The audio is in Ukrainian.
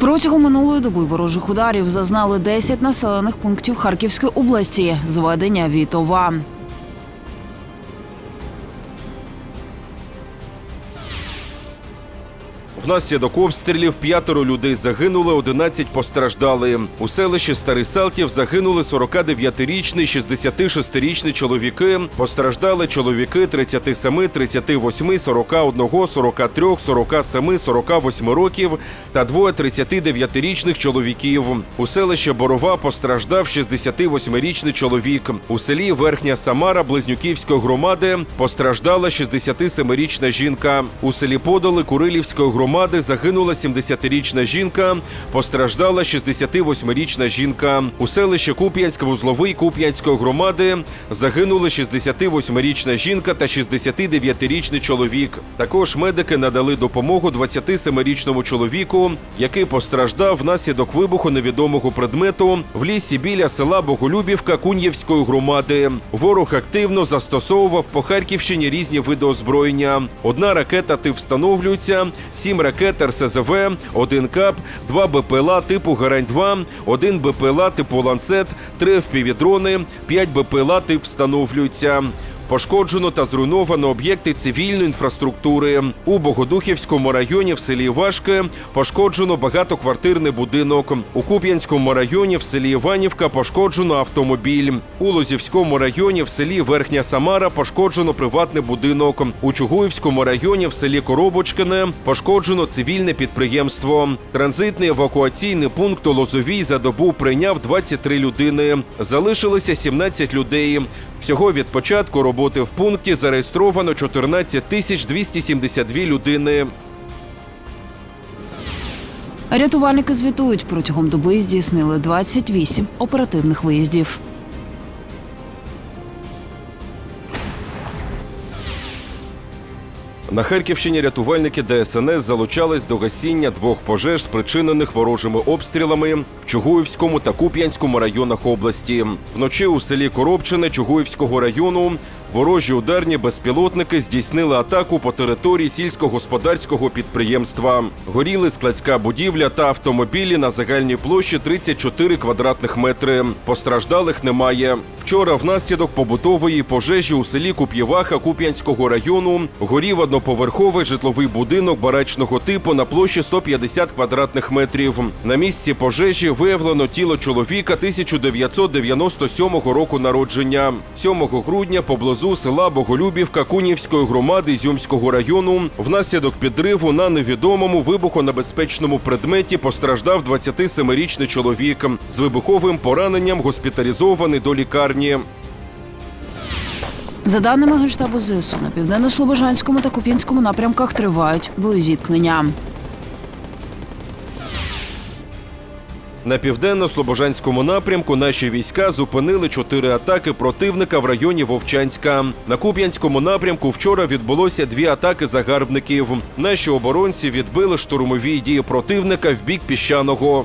Протягом минулої доби ворожих ударів зазнали 10 населених пунктів Харківської області. Зведення Вітова. Внаслідок обстрілів п'ятеро людей загинули, 11 постраждали. У селищі Старий Салтів загинули 49-річний, 66-річний чоловіки. Постраждали чоловіки 37, 38, 41, 43, 47, 48 років та двоє 39-річних чоловіків. У селищі Борова постраждав 68-річний чоловік. У селі Верхня Самара Близнюківської громади постраждала 67-річна жінка. У селі Подоли Курилівської громади загинула 70-річна жінка, постраждала 68-річна жінка. У селищі Куп'янськ вузловий Куп'янської громади загинули 68-річна жінка та 69-річний чоловік. Також медики надали допомогу 27-річному чоловіку, який постраждав внаслідок вибуху невідомого предмету в лісі біля села Боголюбівка Кун'євської громади. Ворог активно застосовував по Харківщині різні види озброєння. Одна ракета тип встановлюється, сім ракет РСЗВ, один КАП, два БПЛА типу Гарань-2, один БПЛА типу Ланцет, три впівдрони, п'ять БПЛА тип встановлюються. Пошкоджено та зруйновано об'єкти цивільної інфраструктури. У Богодухівському районі в селі Важке пошкоджено багатоквартирний будинок. У Куп'янському районі в селі Іванівка пошкоджено автомобіль. У Лозівському районі в селі Верхня Самара пошкоджено приватний будинок. У Чугуївському районі в селі Коробочкине пошкоджено цивільне підприємство. Транзитний евакуаційний пункт Лозовій за добу прийняв 23 людини. Залишилося 17 людей. Всього від початку роботи в пункті зареєстровано 14 тисяч 272 людини. Рятувальники звітують, протягом доби здійснили 28 оперативних виїздів. На Харківщині рятувальники ДСНС залучались до гасіння двох пожеж, спричинених ворожими обстрілами в Чугуївському та Куп'янському районах області. Вночі у селі Коробчине Чугуївського району ворожі ударні безпілотники здійснили атаку по території сільськогосподарського підприємства. Горіли складська будівля та автомобілі на загальній площі 34 квадратних метри. Постраждалих немає. Вчора внаслідок побутової пожежі у селі Куп'єваха Куп'янського району горів одноповерховий житловий будинок барачного типу на площі 150 квадратних метрів. На місці пожежі виявлено тіло чоловіка 1997 року народження. 7 грудня поблизу села Боголюбівка Кунівської громади Ізюмського району внаслідок підриву на невідомому вибухонебезпечному предметі постраждав 27-річний чоловік. З вибуховим пораненням госпіталізований до лікарні. За даними Генштабу ЗСУ, на південно-слобожанському та Куп'янському напрямках тривають боєзіткнення. На південно-слобожанському напрямку наші війська зупинили чотири атаки противника в районі Вовчанська. На Куп'янському напрямку вчора відбулося дві атаки загарбників. Наші оборонці відбили штурмові дії противника в бік піщаного.